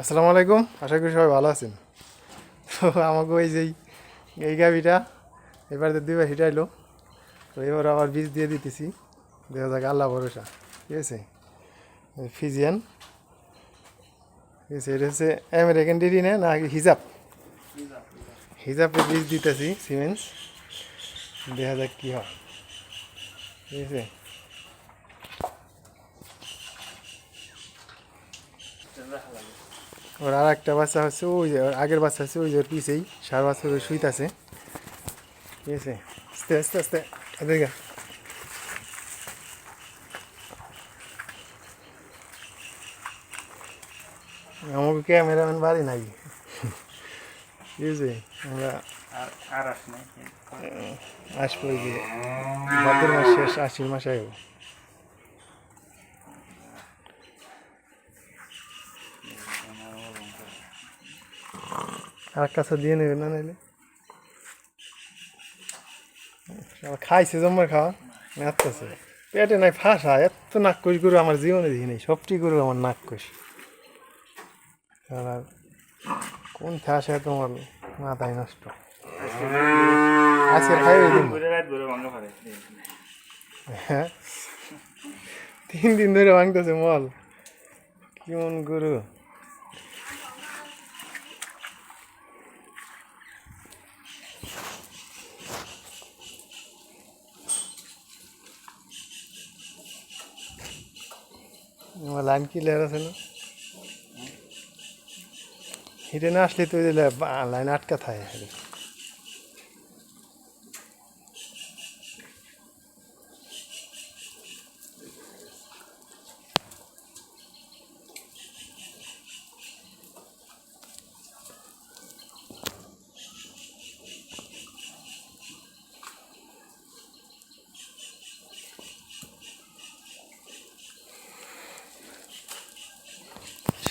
আসসালামু আলাইকুম, আশা করি সবাই ভালো আছেন। তো আমাকে ওই যেই, এই গাবিটা এবার দুইবার হিটাইলো, তো এবার আবার বীজ দিয়ে দিতেছি। দেখা যাক, আল্লাহ ভরসা, ঠিক আছে? ফিজিয়ান, ঠিক আছে, এটা হচ্ছে আমেরিকান ডেরি না না হিজাব। হিজাবে বীজ দিতেছি, সিমেন্স। দেখা যাক কী হয়, ঠিক আছে? ওর আর একটা বাচ্চা হচ্ছে ওই যে আগের বাচ্চা হচ্ছে ওই যে ওর পিছেই সার বাচ্চা ওই আছে। ঠিক আছে? আস্তে আস্তে আস্তে এদিকে আমাকে ক্যামেরাম্যান বাড়ি নাই ঠিক আছে আমরা আর আসব যে ভাদ্র মাস শেষ আশ্বিন মাসে আর কাছে দিয়ে নেবে না নাইলে? খাইছে জম্মার খাওয়া? নাচতেছে পেটে নাই ফাঁসা, এত নাক কষ গরু আমার জীবনে দেখি নাই সবটি গরু আমার নাক কষ শালা কোন ফাঁসা তোমার মাথায় নষ্ট? আজকে হ্যাঁ? তিন দিন ধরে ভাঙতেছে মল। কেমন গরু? আমার লাইন ক্লিয়ার আছে না? হিটে না আসলে তো লাইন আটকা থাকে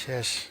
শেষ।